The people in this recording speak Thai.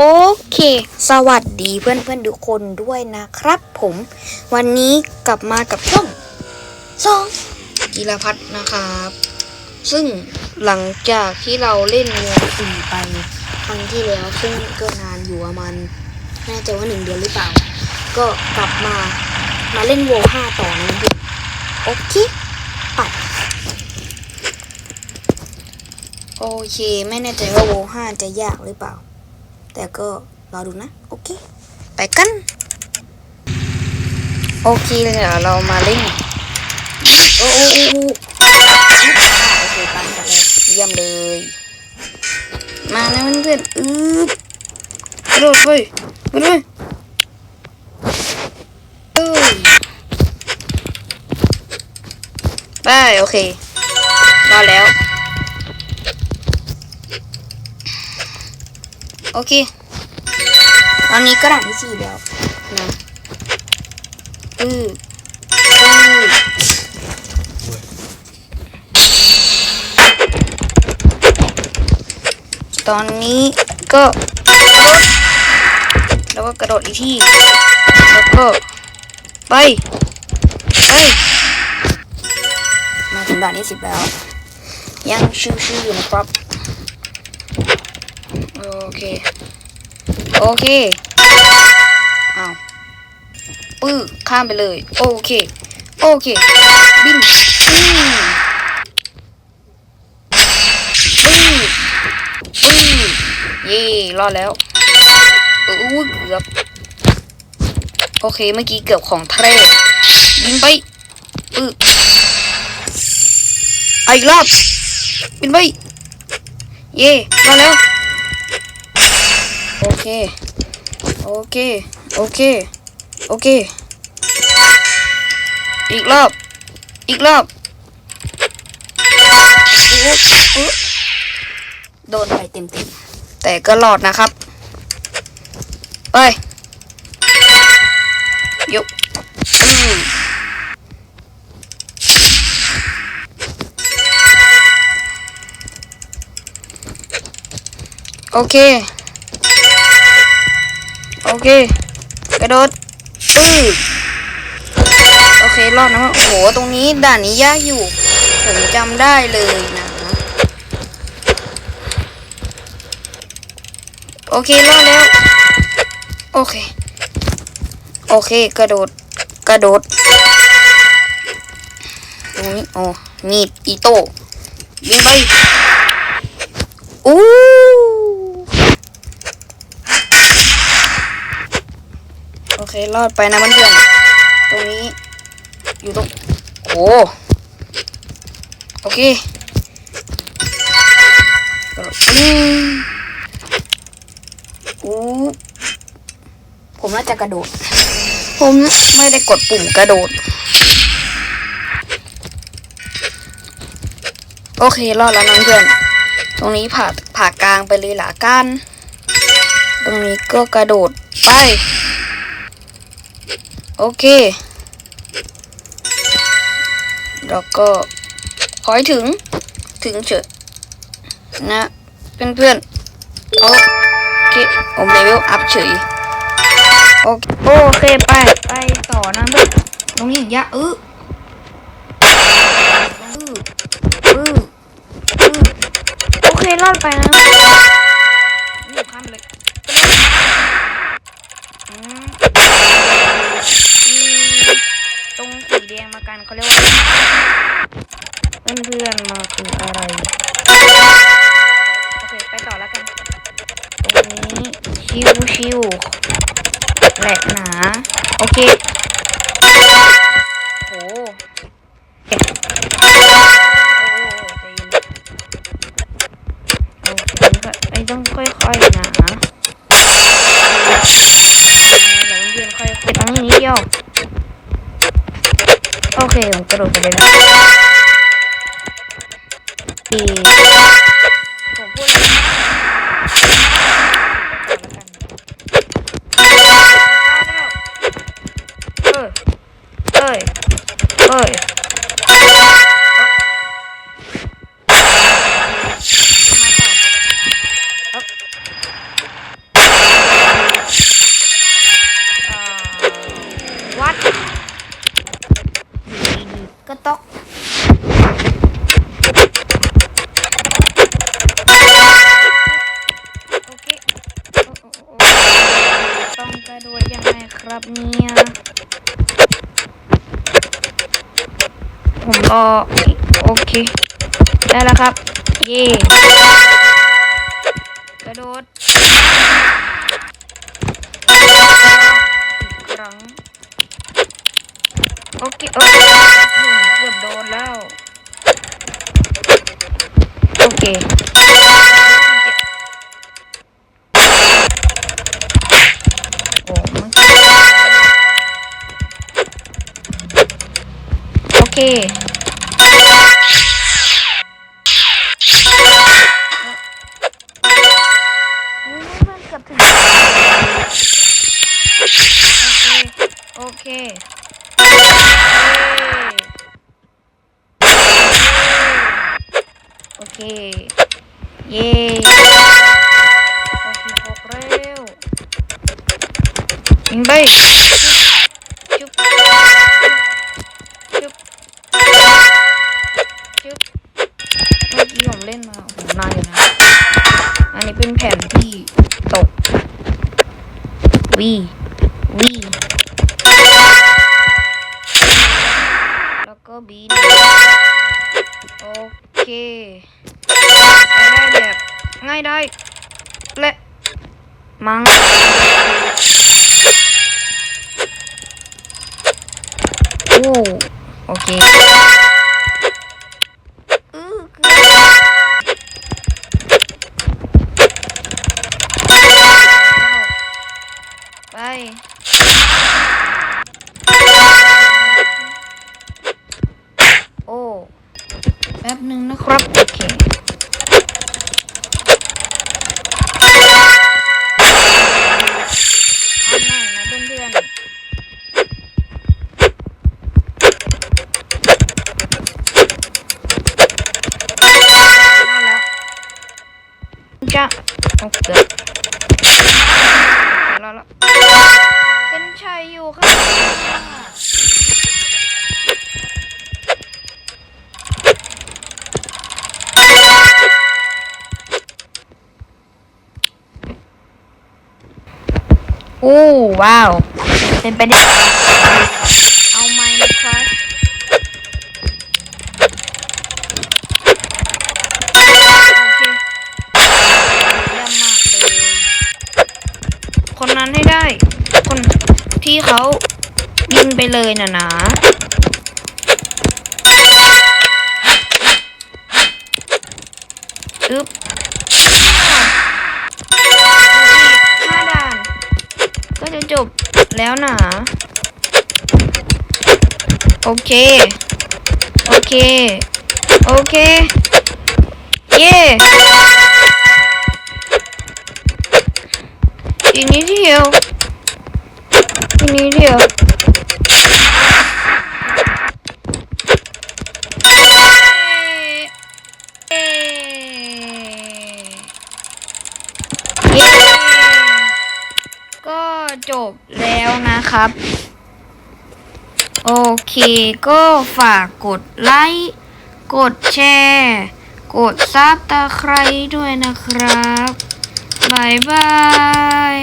โอเค สวัสดีเพื่อนเพื่อนๆทุกคนด้วยนะครับผมวันนี้กลับมากับช่องสองกีรพัฒนะครับ ซึ่งหลังจากที่เราเล่นวงสี่ไปครั้งที่แล้วซึ่งก็นานอยู่ประมาณน่าจะว่าหนึ่งเดือนหรือเปล่า ก็กลับมามาเล่นโวห้าต่อนะเพื่อนโอเคไปโอเค ไม่แน่ใจว่าโวห้าจะยากหรือเปล่า แต่ก็รอดูนะ โอเค ไปกัน โอเคเลยเรามาเล่นโอ้โอ้โอเคตามกันเลยเยี่ยมเลย มานะเพื่อนๆอืบกระโดดไปไปเลยเอ้ยไปโอเครอแล้ว โอเค ตอนนี้ก็ด่านที่สี่แล้วนะอืออือตอนนี้ก็กระโดดแล้วก็กระโดดอีกที่ แล้วก็ ไป ไป มาถึงด่านที่สิบแล้ว ยังชิวๆอยู่นะครับ โอเค โอเคอ้าวปื้อข้ามไปเลย โอเค โอเค บินอืมปื้อปื้อเย่รอดแล้วเอออู้เกือบโอเค เมื่อกี้เกือบของแท้บินไปปื้อเอาอีกรอบบินไป เย่รอดแล้ว เค โอเค โอเค โอเค อีกรอบ อีกรอบอุ๊บอุ๊บโดนไปเต็มเต็มๆแต่ก็รอดนะครับ ไปยกอืมโอเค โอเค กระโดดอือโอเค รอดนะโอ้โห ตรงนี้ด่านนี้ยากอยู่ ผมจำได้เลยนะ โอเค รอดแล้ว โอเค โอเค กระโดด กระโดด ตรงนี้ โอ้ มีด อีโต้ยิงไป รอดไปนะเพื่อนๆตรงนี้ อยู่ตรงโอ้โอเคกระโดดปึ้งอู้ผมน่าจะกระโดด ผมไม่ได้กดปุ่มกระโดด โอเค รอดแล้วนะเพื่อน ตรงนี้ผ่าผ่ากลางไปเลยหละกัน ตรงนี้ก็กระโดดไป โอเค แล้วก็ ขอให้ถึง ถึงเฉยนะเพื่อนเพื่อนๆโอเคผมเลเวลอัพเฉย โอเคโอเคไป ไปต่อนะเพื่อนตรงนี้ยะเอออืออืออือโอเครอดไปนะนี่ข้ามไปเลย มากันเขาเรียกว่าเพื่อนเพื่อนมาคืออะไรโอเคไปต่อแล้วกัน ตรงนี้ชิวชิวแหลกหนา โอเค โอเก็ตกโอเคต้องกระโดดยังไงครับเนี่ยผมก็โอเค ได้แล้วครับ เย่กระโดดครั้งโอเค โอเค โอเคโอ้มันโอเค เย้โอเคหกเร็วยิงไปจุ๊บจุ๊บจุ๊บเมื่อกี้ผมเล่นมาผมนานอยู่นะ อันนี้เป็นแผ่นที่ตกวีวีแล้วก็บีโอเค ง่ายได้ และมังโอ้โอเคอื้อเกือบไปโอ้แป๊บหนึ่งนะครับ โอเค จะเอาเกือบแล้วแล้วเส้นชัยอยู่ค่ะโอ้ว้าว เป็นไปได้ เขายิงไปเลยนะนะอึ๊บห้าด่าน ก็จะจบแล้วนะโอเค โอเค โอเค เย่อีกนิดเดียว นิดเดียวก็จบแล้วนะครับ โอเคก็ฝากกดไลค์ กดแชร์ กดซับตะไครด้วยนะครับบายบาย